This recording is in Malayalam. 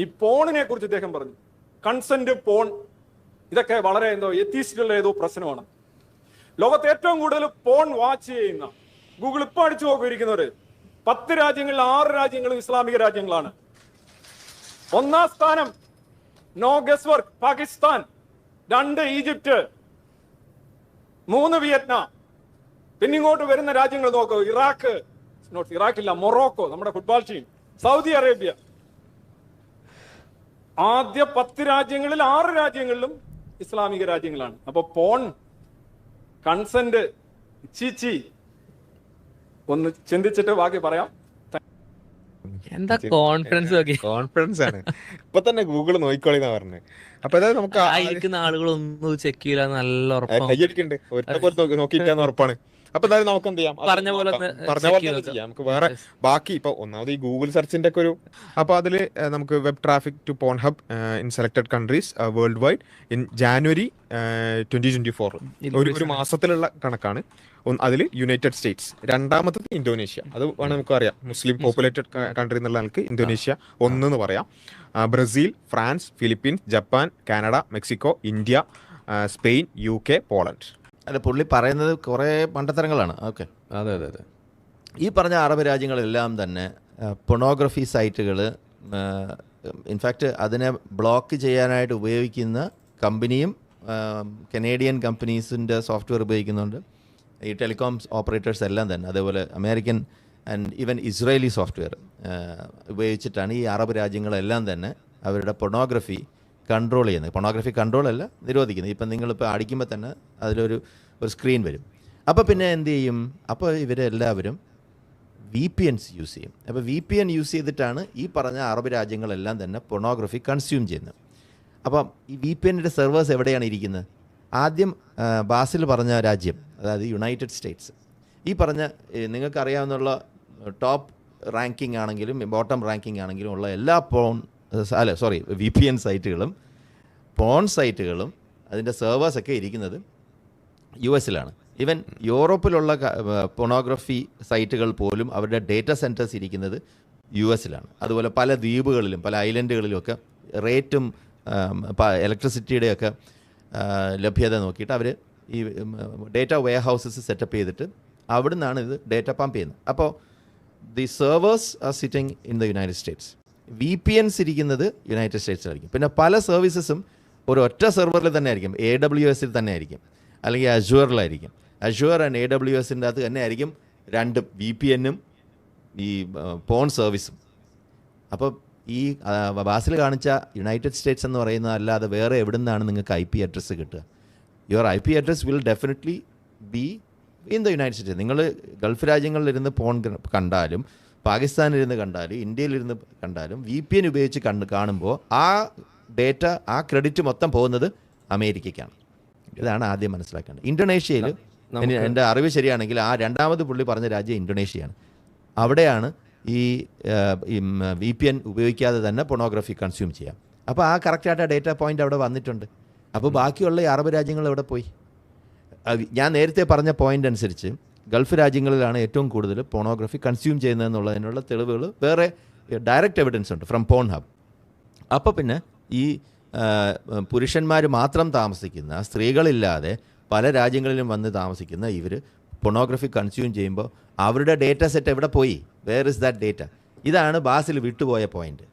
ഈ പോണിനെ കുറിച്ച് ഇദ്ദേഹം പറഞ്ഞു. കൺസെന്റ് പോൺ ഇതൊക്കെ വളരെ എന്തോ എത്തീസ്റ്റുള്ള ഏതോ പ്രശ്നമാണ്. ലോകത്ത് ഏറ്റവും കൂടുതൽ പോൺ വാച്ച് ചെയ്യുന്ന ഗൂഗിൾ ഇപ്പൊ അടിച്ചു നോക്കിയിരിക്കുന്നവര് പത്ത് രാജ്യങ്ങളിൽ ആറ് രാജ്യങ്ങളും ഇസ്ലാമിക രാജ്യങ്ങളാണ്. ഒന്നാം സ്ഥാനം നോ ഗസ് വർക്ക് പാകിസ്ഥാൻ രണ്ട് ഈജിപ്റ്റ് മൂന്ന് വിയറ്റ്നാം. പിന്നെ ഇങ്ങോട്ട് വരുന്ന രാജ്യങ്ങൾ നോക്കൂ ഇറാഖ് നോട്ട് ഇറാഖ് ഇല്ല മൊറോക്കോ നമ്മുടെ ഫുട്ബോൾ ടീം സൗദി അറേബ്യ. ആദ്യ പത്ത് രാജ്യങ്ങളിൽ ആറ് രാജ്യങ്ങളിലും ഇസ്ലാമിക രാജ്യങ്ങളാണ്. അപ്പൊ പോൺ കൺസെന്റ് ചീച്ചി ഒന്ന് ചിന്തിച്ചിട്ട് ബാക്കി പറയാം. എന്താ കോൺഫിഡൻസ് ഒക്കെ? കോൺഫിഡൻസ് ആണ്. ഇപ്പൊ തന്നെ ഗൂഗിൾ നോക്കിക്കോളിന്നാ പറഞ്ഞത് അപ്പൊ അതായത് നമുക്ക് ആയിരിക്കുന്ന ആളുകളൊന്നും ചെക്ക് ചെയ്യില്ല നല്ല ഉറപ്പാണ് നോക്കിയിട്ടാന്ന് ഉറപ്പാണ്. അപ്പൊ എന്തായാലും നമുക്ക് എന്ത് ചെയ്യാം? പറഞ്ഞ പോലെ പറഞ്ഞ പോലെ തന്നെ ചെയ്യാം. നമുക്ക് വേറെ ബാക്കി ഇപ്പൊ ഒന്നാമത് ഈ ഗൂഗിൾ സെർച്ചിന്റെ ഒക്കെ ഒരു അപ്പൊ അതിൽ നമുക്ക് web traffic to Pornhub in selected countries worldwide in January twenty twenty four ഒരു ഒരു മാസത്തിലുള്ള കണക്കാണ്. അതിൽ യുണൈറ്റഡ് സ്റ്റേറ്റ്സ് രണ്ടാമത്തത് ഇന്തോനേഷ്യ. അത് വേണം നമുക്ക് അറിയാം മുസ്ലിം പോപ്പുലേറ്റഡ് കൺട്രി എന്നുള്ള ആൾക്ക് ഇന്തോനേഷ്യ ഒന്ന് എന്ന് പറയാം. Brazil France Philippines Japan Canada Mexico India Spain U K Poland. അല്ല പുള്ളി പറയുന്നത് കുറേ മണ്ടത്തരങ്ങളാണ്. ഓക്കെ. അതെ അതെ അതെ. ഈ പറഞ്ഞ അറബ് രാജ്യങ്ങളെല്ലാം തന്നെ പൊണോഗ്രഫി സൈറ്റുകൾ ഇൻഫാക്റ്റ് അതിനെ ബ്ലോക്ക് ചെയ്യാനായിട്ട് ഉപയോഗിക്കുന്ന കമ്പനിയും കനേഡിയൻ കമ്പനീസിന്റെ സോഫ്റ്റ്വെയർ ഉപയോഗിക്കുന്നുണ്ട്. ഈ ടെലികോം ഓപ്പറേറ്റേഴ്സ് എല്ലാം തന്നെ അതേപോലെ American and even Israeli software ഉപയോഗിച്ചിട്ടാണ് ഈ അറബ് രാജ്യങ്ങളെല്ലാം തന്നെ അവരുടെ പൊണോഗ്രഫി കൺട്രോൾ ചെയ്യുന്നത്. പൊണോഗ്രഫി കൺട്രോൾ അല്ല നിരോധിക്കുന്നത്. ഇപ്പം നിങ്ങളിപ്പോൾ അടിക്കുമ്പോൾ തന്നെ അതിലൊരു ഒരു സ്ക്രീൻ വരും. അപ്പോൾ പിന്നെ എന്ത് ചെയ്യും? അപ്പോൾ ഇവരെല്ലാവരും വി പി എൻസ് യൂസ് ചെയ്യും. അപ്പോൾ വി പി എൻ യൂസ് ചെയ്തിട്ടാണ് ഈ പറഞ്ഞ അറബ് രാജ്യങ്ങളെല്ലാം തന്നെ പൊണോഗ്രഫി കൺസ്യൂം ചെയ്യുന്നത്. അപ്പം ഈ വി പി എന്നിന്റെ സെർവേഴ്സ് എവിടെയാണ് ഇരിക്കുന്നത്? ആദ്യം ബാസിൽ പറഞ്ഞ രാജ്യം അതായത് യുണൈറ്റഡ് സ്റ്റേറ്റ്സ് ഈ പറഞ്ഞ നിങ്ങൾക്കറിയാവുന്ന ടോപ്പ് റാങ്കിങ് ആണെങ്കിലും ബോട്ടം റാങ്കിങ് ആണെങ്കിലും ഉള്ള എല്ലാ പോൺ അല്ല സോറി വി പി എൻ സൈറ്റുകളും പോൺ സൈറ്റുകളും അതിന്റെ സെർവേഴ്സൊക്കെ ഇരിക്കുന്നത് യു എസിലാണ് ഈവൻ യൂറോപ്പിലുള്ള പൊണോഗ്രഫി സൈറ്റുകൾ പോലും അവരുടെ ഡേറ്റ സെന്റേഴ്സ് ഇരിക്കുന്നത് യു എസിലാണ് അതുപോലെ പല ദ്വീപുകളിലും പല ഐലൻഡുകളിലും ഒക്കെ റേറ്റും ഇലക്ട്രിസിറ്റിയുടെയൊക്കെ ലഭ്യത നോക്കിയിട്ട് അവർ ഈ ഡേറ്റ വെയർ ഹൗസസ് സെറ്റപ്പ് ചെയ്തിട്ട് അവിടെ നിന്നാണ് ഇത് ഡേറ്റ പമ്പ് ചെയ്യുന്നത്. അപ്പോൾ the servers are sitting in the United States V P Ns ഇരിക്കുന്നത് യുണൈറ്റഡ് സ്റ്റേറ്റ്സിലായിരിക്കും പിന്നെ പല സർവീസസും ഒരു ഒറ്റ സെർവറിൽ തന്നെ ആയിരിക്കും എ ഡബ്ല്യു എസിൽ തന്നെ ആയിരിക്കും. അല്ലെങ്കിൽ അഷുവറിലായിരിക്കും അഷുവർ ആൻഡ് എ ഡബ്ല്യു എസിന്റെ അകത്ത് തന്നെ ആയിരിക്കും രണ്ടും വി പി എന്നും ഈ പോൺ സർവീസും അപ്പോൾ ഈ ബാസിൽ കാണിച്ച യുണൈറ്റഡ് സ്റ്റേറ്റ്സ് എന്ന് പറയുന്നത് അല്ലാതെ വേറെ എവിടെ നിന്നാണ് നിങ്ങൾക്ക് ഐ പി അഡ്രസ്സ് കിട്ടുക? Your I P address will definitely be in the United States നിങ്ങൾ ഗൾഫ് രാജ്യങ്ങളിലിരുന്ന് ക- കണ്ടാലും പാകിസ്ഥാനിലിരുന്ന് കണ്ടാലും ഇന്ത്യയിലിരുന്ന് കണ്ടാലും വി പി എൻ ഉപയോഗിച്ച് കണ്ട് കാണുമ്പോൾ ആ ഡേറ്റ ആ ക്രെഡിറ്റ് മൊത്തം പോകുന്നത് അമേരിക്കയ്ക്കാണ്. ഇതാണ് ആദ്യം മനസ്സിലാക്കേണ്ടത്. ഇന്തോനേഷ്യയിൽ എന്റെ അറിവ് ശരിയാണെങ്കിൽ ആ രണ്ടാമത് പുള്ളി പറഞ്ഞ രാജ്യം ഇന്തോനേഷ്യയാണ്. അവിടെയാണ് ഈ വി പി എൻ ഉപയോഗിക്കാതെ തന്നെ പൊണോഗ്രഫി കൺസ്യൂം ചെയ്യാം. അപ്പോൾ ആ കറക്റ്റായിട്ട് ആ ഡേറ്റ പോയിന്റ് അവിടെ വന്നിട്ടുണ്ട്. അപ്പോൾ ബാക്കിയുള്ള ഈ അറബ് രാജ്യങ്ങൾ എവിടെ പോയി? ഞാൻ നേരത്തെ പറഞ്ഞ പോയിന്റ് അനുസരിച്ച് ഗൾഫ് രാജ്യങ്ങളിലാണ് ഏറ്റവും കൂടുതൽ പോണോഗ്രഫി കൺസ്യൂം ചെയ്യുന്നതെന്നുള്ളതിനുള്ള തെളിവുകൾ വേറെ ഡയറക്റ്റ് എവിഡൻസ് ഉണ്ട് ഫ്രം പോൺ ഹബ് അപ്പോൾ പിന്നെ ഈ പുരുഷന്മാർ മാത്രം താമസിക്കുന്ന സ്ത്രീകളില്ലാതെ പല രാജ്യങ്ങളിലും വന്ന് താമസിക്കുന്ന ഇവർ പൊണോഗ്രഫി കൺസ്യൂം ചെയ്യുമ്പോൾ അവരുടെ ഡേറ്റ സെറ്റ് എവിടെ പോയി? വേർ ഇസ് ദാറ്റ് ഡേറ്റ ഇതാണ് ബാസിൽ വിട്ടുപോയ പോയിന്റ്